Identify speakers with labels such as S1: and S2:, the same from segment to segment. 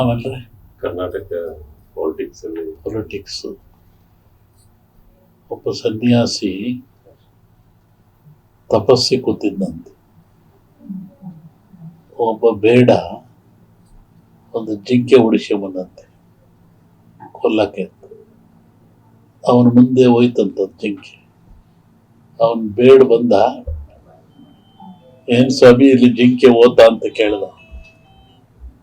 S1: ಆಮೇಲೆ?
S2: ಕರ್ನಾಟಕ ಪಾಲಿಟಿಕ್ಸ್ ಅಲ್ಲಿ.
S1: ಪೊಲಿಟಿಕ್ಸ್ ಒಬ್ಬ ಸನ್ಯಾಸಿ ತಪಸ್ಸಿ ಕೂತಿದ್ದಂತೆ. ಒಬ್ಬ ಬೇಡ ಒಂದು ಜಿಂಕೆ ಉಡಿಸಿ ಬಂದಂತೆ. ಕೊಲ್ಲಕ್ಕೆ ಅವನ ಮುಂದೆ ಹೋಯ್ತಂತ ಜಿಂಕೆ. ಅವನ್ ಬೇಡ ಬಂದ ಏನ್ ಸ್ವಾಮಿ ಇಲ್ಲಿ ಜಿಂಕೆ ಓದ ಅಂತ ಕೇಳ್ದ.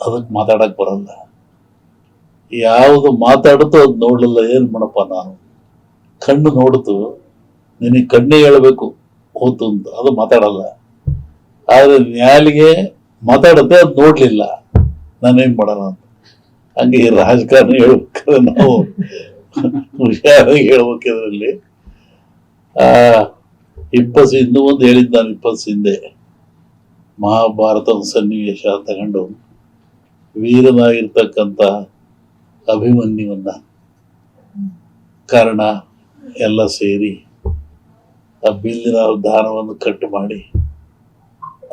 S1: ಅದಕ್ಕೆ ಮಾತಾಡಕ್ ಬರಲ್ಲ. ಯಾವುದು ಮಾತಾಡುತ್ತೋ ಅದು ನೋಡಲಿಲ್ಲ, ಏನು ಮಾಡಪ್ಪ ನಾನು? ಕಣ್ಣು ನೋಡ್ತು, ನಿನಗೆ ಕಣ್ಣೇ ಹೇಳಬೇಕು, ಹೋತು ಅಂತ. ಅದು ಮಾತಾಡಲ್ಲ. ಆದರೆ ನ್ಯಾಲಿಗೆ ಮಾತಾಡುತ್ತೆ ಅದು ನೋಡಲಿಲ್ಲ. ನಾನೇನು ಮಾಡೋಣ ಅಂತ. ಹಂಗೆ ರಾಜಕಾರಣ ಹೇಳ್ಬೇಕಾದ್ರೆ ನಾವು ಹುಷಾರಾಗಿ ಆ, ಇಪ್ಪತ್ತು ಇನ್ನೂ ಒಂದು ಹೇಳಿದ್ದು ನಾನು ಇಪ್ಪತ್ತು ಹಿಂದೆ. ಮಹಾಭಾರತದ ಸನ್ನಿವೇಶ ತಗೊಂಡು ವೀರನಾಗಿರ್ತಕ್ಕಂಥ ಅಭಿಮನ್ಯುವನ್ನ ಕರ್ಣ ಎಲ್ಲ ಸೇರಿ ಆ ಬಿಲ್ಲಿನ ದಾನವನ್ನು ಕಟ್ ಮಾಡಿ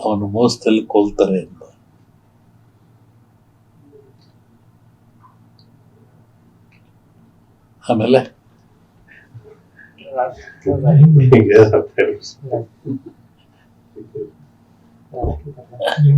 S1: ಅವನು ಮೋಸದಲ್ಲಿ ಕೊಲ್ತಾರೆ ಅಂತ. ಆಮೇಲೆ?
S2: ಹಿಂಗೆ
S3: ಈಗ